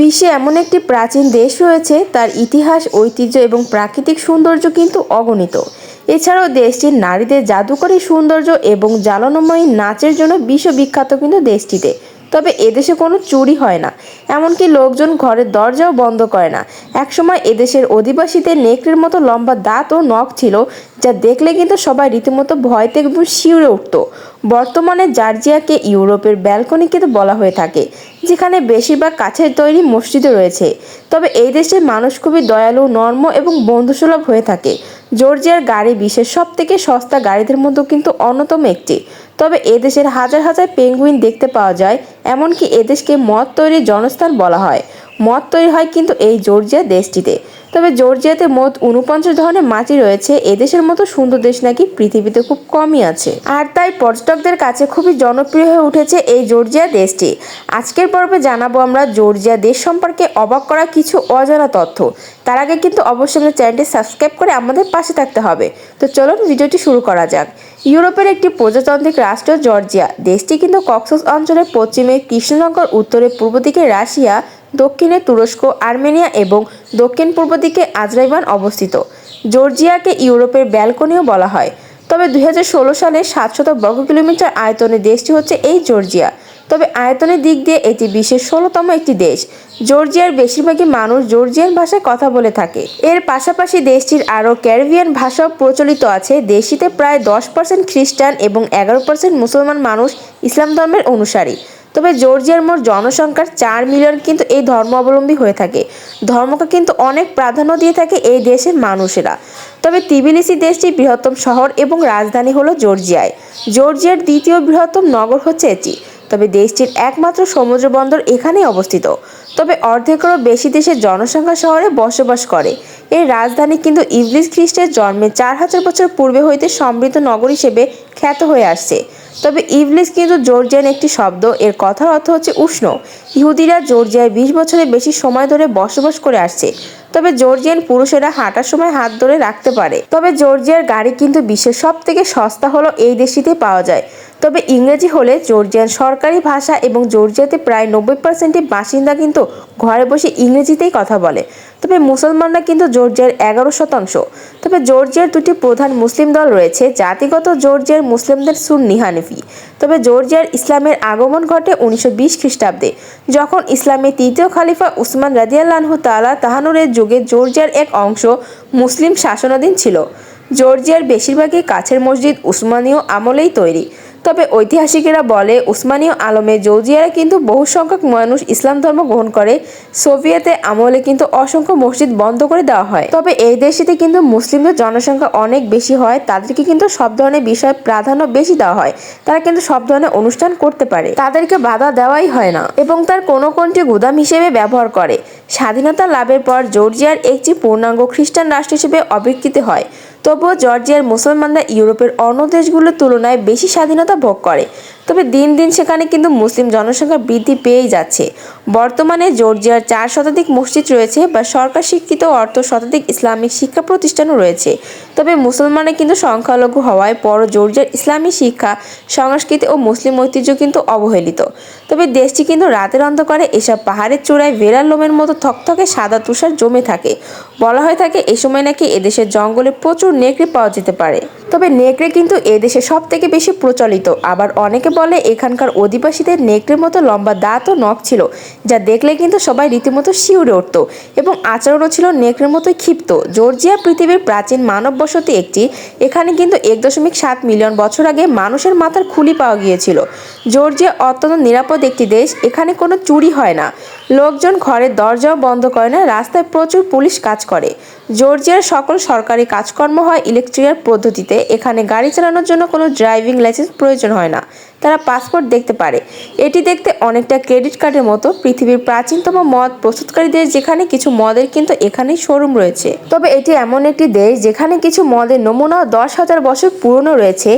বিশ্বে এমন একটি প্রাচীন দেশ রয়েছে, তার ইতিহাস, ঐতিহ্য এবং প্রাকৃতিক সৌন্দর্য কিন্তু অগণিত। এছাড়াও দেশটির নারীদের জাদুকরী সৌন্দর্য এবং জ্বালানোময়ী নাচের জন্য বিশ্ববিখ্যাত কিন্তু দেশটিতে। তবে এদেশে কোনো চুরি হয় না। এমনকি লোকজন ঘরের দরজাও বন্ধ করে না। একসময় এদেশের অধিবাসীদের নেকড়ের মতো লম্বা দাঁত ও নখ ছিল, যা দেখলে কিন্তু সবাই রীতিমতো ভয় থেকে শিউরে উঠত। বর্তমানে জার্জিয়াকে ইউরোপের ব্যালকনি কিন্তু বলা হয়ে থাকে, যেখানে বেশিরভাগ কাছের তৈরি মসজিদও রয়েছে। তবে এই দেশের মানুষ খুবই দয়ালু, নর্ম এবং বন্ধুসুলভ হয়ে থাকে। জর্জিয়ার গাড়ি বিশ্বের সব থেকে সস্তা গাড়িদের মধ্যে কিন্তু অন্যতম একটি। তবে এদেশের হাজার হাজার পেঙ্গুইন দেখতে পাওয়া যায় এমনকি এদেশকে মদ তৈরির জনস্থান বলা হয়। মদ তৈরি হয় কিন্তু এই জর্জিয়া দেশটিতে। তবে জর্জিয়াতে মোট উনপঞ্চাশ ধরনের মাটি রয়েছে। এদেশের মতো সুন্দর দেশ নাকি পৃথিবীতে খুব কমই আছে। আর তাই পর্যটকদের কাছে খুবই জনপ্রিয় হয়ে উঠেছে এই জর্জিয়া দেশটি। আজকের পর্বে জানাব আমরা জর্জিয়া দেশ সম্পর্কে অবাক করা কিছু অজানা তথ্য। তার আগে কিন্তু অবশ্যই আমাদের চ্যানেলটি সাবস্ক্রাইব করে আমাদের পাশে থাকতে হবে। তো চলুন ভিডিওটি শুরু করা যাক। ইউরোপের একটি প্রজাতান্ত্রিক রাষ্ট্র জর্জিয়া। দেশটি কিন্তু কক্সস অঞ্চলের পশ্চিমে কৃষ্ণনগর, উত্তরে পূর্ব দিকে রাশিয়া, দক্ষিণে তুরস্ক, আর্মেনিয়া এবং দক্ষিণ পূর্ব দিকে আজরাইবান অবস্থিত। জর্জিয়াকে ইউরোপের ব্যালকনিও বলা হয়। তবে দুই হাজার ষোলো সালে সাতশত বর্গ কিলোমিটার আয়তনের দেশটি হচ্ছে এই জর্জিয়া। তবে আয়তনের দিক দিয়ে এটি বিশ্বের ষোলোতম একটি দেশ। জর্জিয়ার বেশিরভাগই মানুষ জর্জিয়ান ভাষায় কথা বলে থাকে। এর পাশাপাশি দেশটির আরও ক্যারিবিয়ান ভাষাও প্রচলিত আছে। দেশটিতে প্রায় দশ পার্সেন্ট খ্রিস্টান এবং এগারো পার্সেন্ট মুসলমান মানুষ ইসলাম ধর্মের অনুসারী। তবে জর্জিয়ার মোট জনসংখ্যার চার মিলিয়ন কিন্তু এই ধর্মাবলম্বী হয়ে থাকে। ধর্মকে কিন্তু অনেক প্রাধান্য দিয়ে থাকে এই দেশের মানুষেরা। তবে তিবিলিসি দেশটির বৃহত্তম শহর এবং রাজধানী হলো জর্জিয়ায়। জর্জিয়ার দ্বিতীয় বৃহত্তম নগর হচ্ছে এটি। তবে দেশটির একমাত্র সমুদ্র বন্দর এখানেই অবস্থিত। তবে অর্ধেকেরও বেশি দেশের জনসংখ্যা শহরে বসবাস করে। এর রাজধানী কিন্তু ইবলিস খ্রিস্টের জন্মে চার হাজার বছর পূর্বে হইতে সমৃদ্ধ নগর হিসেবে খ্যাত হয়ে আসছে। তবে ইবলিস কিন্তু জর্জিয়ান একটি শব্দ, এর কথার অর্থ হচ্ছে উষ্ণ। ইহুদিরা জর্জিয়ায় বিশ বছরের বেশি সময় ধরে বসবাস করে আসছে। তবে জর্জিয়ান পুরুষেরা হাঁটার সময় হাত ধরে রাখতে পারে। তবে জর্জিয়ার গাড়ি কিন্তু বিশ্বের সব থেকে সস্তা হলো এই দেশটিতে পাওয়া যায়। তবে ইংরেজি হলে জর্জিয়ান সরকারি ভাষা এবং জর্জিয়াতে প্রায় নব্বই পার্সেন্টের বাসিন্দা কিন্তু ঘরে বসে ইংরেজিতেই কথা বলে। তবে মুসলমানরা কিন্তু জর্জিয়ার এগারো শতাংশ। তবে জর্জিয়ার দুটি প্রধান মুসলিম দল রয়েছে, জাতিগত জর্জিয়ার মুসলিমদের সুন্নি হানিফি। তবে জর্জিয়ার ইসলামের আগমন ঘটে উনিশশো বিশ খ্রিস্টাব্দে, যখন ইসলামের তৃতীয় খালিফা উসমান রাজিয়াল্লাহু তালা তাহানুরের যুগে জর্জিয়ার এক অংশ মুসলিম শাসনাধীন ছিল। জর্জিয়ার বেশিরভাগই কাছের মসজিদ উসমানীয় আমলেই তৈরি। তবে ঐতিহাসিকেরা বলে উসমানীয় আলমে জর্জিয়ারা কিন্তু বহু সংখ্যক মানুষ ইসলাম ধর্ম গ্রহণ করে। সোভিয়েতে আমলে কিন্তু অসংখ্য মসজিদ বন্ধ করে দেওয়া হয়। তবে এই দেশটিতে কিন্তু মুসলিমদের জনসংখ্যা অনেক বেশি হয়। তাদেরকে কিন্তু সব ধরনের বিষয় প্রাধান্য বেশি দেওয়া হয়। তারা কিন্তু সব ধরনের অনুষ্ঠান করতে পারে। তাদেরকে বাধা দেওয়াই হয় না এবং তার কোনো কোনটি গুদাম হিসেবে ব্যবহার করে। স্বাধীনতা লাভের পর জর্জিয়ার একটি পূর্ণাঙ্গ খ্রিস্টান রাষ্ট্র হিসেবে অবিকৃতি হয়। তবুও জর্জিয়ার মুসলমানরা ইউরোপের অন্য দেশগুলোর তুলনায় বেশি স্বাধীনতা ভোগ করে। তবে দিন দিন সেখানে কিন্তু মুসলিম জনসংখ্যা বৃদ্ধি পেয়েই যাচ্ছে। বর্তমানে জর্জিয়ার চার শতাধিক মসজিদ রয়েছে বা সরকার শিক্ষিত অর্থ শতাধিক ইসলামিক শিক্ষা প্রতিষ্ঠানও রয়েছে। তবে মুসলমানের কিন্তু সংখ্যালঘু হওয়ায় পর জর্জিয়ার ইসলামী শিক্ষা, সংস্কৃতি ও মুসলিম ঐতিহ্য কিন্তু অবহেলিত। তবে দেশটি কিন্তু রাতের অন্ধকারে এসব পাহাড়ের চূড়ায় ভেড়ার লোমের মতো থকথকে সাদা তুষার জমে থাকে। বলা হয়ে থাকে, এ সময় নাকি এদেশের জঙ্গলে প্রচুর নেকড়ে পাওয়া যেতে পারে। তবে নেকড়ে কিন্তু এদেশে সব থেকে বেশি প্রচলিত। আবার অনেকে বলে, এখানকার অধিবাসীদের নেকড়ের মতো লম্বা দাঁত ও নখ ছিল। যা দেখলে কিন্তু সবাই রীতিমতো শিউরে উঠত এবং আচরণও ছিল নেকড়ের মতো ক্ষিপ্ত। জর্জিয়া পৃথিবীর প্রাচীন মানব বসতি একটি। এখানে কিন্তু এক দশমিক সাত মিলিয়ন বছর আগে মানুষের মাথার খুলি পাওয়া গিয়েছিল। জর্জিয়া অত্যন্ত নিরাপদ একটি দেশ। এখানে কোনো চুরি হয় না। লোকজন ঘরের দরজাও বন্ধ করে না, রাস্তায় প্রচুর পুলিশ কাজ করে। জর্জিয়ার সকল সরকারি কাজকর্ম হয় ইলেকট্রিক্যাল পদ্ধতিতে। এখানে গাড়ি চালানোর জন্য কোনো ড্রাইভিং লাইসেন্স প্রয়োজন হয় না। তারা পাসপোর্ট দেখতে পারে। এটি দেখতে অনেকটা ক্রেডিট কার্ডের মতো। পৃথিবীর প্রাচীনতম মদ প্রস্তুতকারী দেশ যেখানে কিছু মদের কিন্তু এখানেই শোরুম রয়েছে। তবে এটি এমন একটি দেশ যেখানে কিছু মদের নমুনা দশ হাজার বছর পুরনো রয়েছে।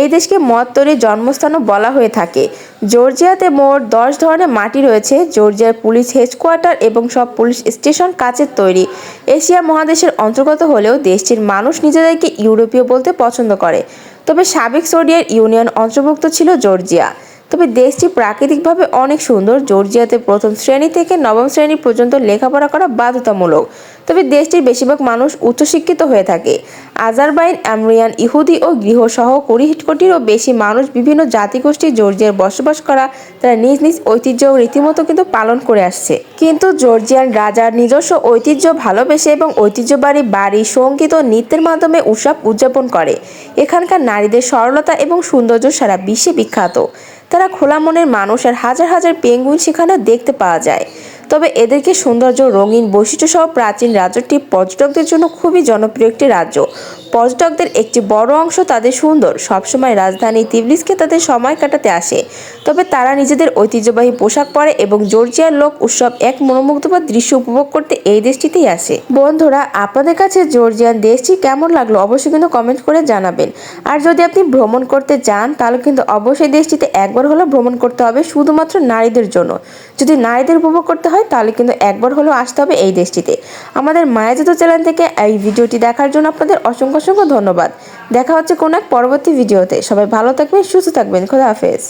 এই দেশকে মদ তৈরির জন্মস্থানও বলা হয়ে থাকে। জর্জিয়াতে মোট দশ ধরনের মাটি রয়েছে। জর্জিয়ার পুলিশ হেডকোয়ার্টার এবং সব পুলিশ স্টেশন কাচের তৈরি। এশিয়া মহাদেশের অন্তর্গত হলেও দেশটির মানুষ নিজেদেরকে ইউরোপীয় বলতে পছন্দ করে। তবে সাবেক সোভিয়েত ইউনিয়ন অন্তর্ভুক্ত ছিল জর্জিয়া। তবে দেশটি প্রাকৃতিকভাবে অনেক সুন্দর। জর্জিয়াতে প্রথম শ্রেণি থেকে নবম শ্রেণি পর্যন্ত লেখাপড়া করা বাধ্যতামূলক। তবে দেশটির বেশিরভাগ মানুষ উচ্চশিক্ষিত হয়ে থাকে। আজারবাইন আমেরিয়ান ইহুদি ও গৃহসহ কুড়ি কোটিরও বেশি মানুষ বিভিন্ন জাতিগোষ্ঠী জর্জিয়ার বসবাস করা, তারা নিজ নিজ ঐতিহ্য রীতিমতো কিন্তু পালন করে আসছে। কিন্তু জর্জিয়ান রাজার নিজস্ব ঐতিহ্য ভালোবেসে এবং ঐতিহ্যবাড়ি বাড়ি, সংগীত ও নৃত্যের মাধ্যমে উৎসব উদযাপন করে। এখানকার নারীদের সরলতা এবং সৌন্দর্য সারা বিশ্বে বিখ্যাত। তারা খোলা মনের মানুষ আর হাজার হাজার পেঙ্গুইন সেখানে দেখতে পাওয়া যায়। তবে এদেরকে সৌন্দর্য, রঙিন বৈশিষ্ট্য সহ প্রাচীন রাজ্যটি পর্যটকদের জন্য খুবই জনপ্রিয় একটি রাজ্য। পর্যটকদের একটি বড় অংশ তাদের সুন্দর। সবসময় রাজধানী তিবলিসকে তাদের সময় কাটাতে আসে। তবে তারা নিজেদের ঐতিহ্যবাহী পোশাক পরে এবং জর্জিয়ার লোক উৎসব এক মনোমুগ্ধকর দৃশ্য উপভোগ করতে এই দেশটিতেই আসে। বন্ধুরা, আপনাদের কাছে জর্জিয়ান দেশটি কেমন লাগল অবশ্যই কিন্তু কমেন্ট করে জানাবেন। আর যদি আপনি ভ্রমণ করতে চান, তাহলে কিন্তু অবশ্যই দেশটিতে একবার হলেও ভ্রমণ করতে হবে শুধুমাত্র নারীদের জন্য। যদি নারীদের উপভোগ করতে হয়, তাহলে কিন্তু একবার হলেও আসতে হবে এই দেশটিতে। আমাদের মায়াজাত চ্যানেল থেকে এই ভিডিওটি দেখার জন্য আপনাদের অসংখ্য অসংখ্য ধন্যবাদ। দেখা হচ্ছে কোনো এক পরবর্তী ভিডিওতে। সবাই ভালো থাকবেন, সুস্থ থাকবেন। খোদা হাফেজ।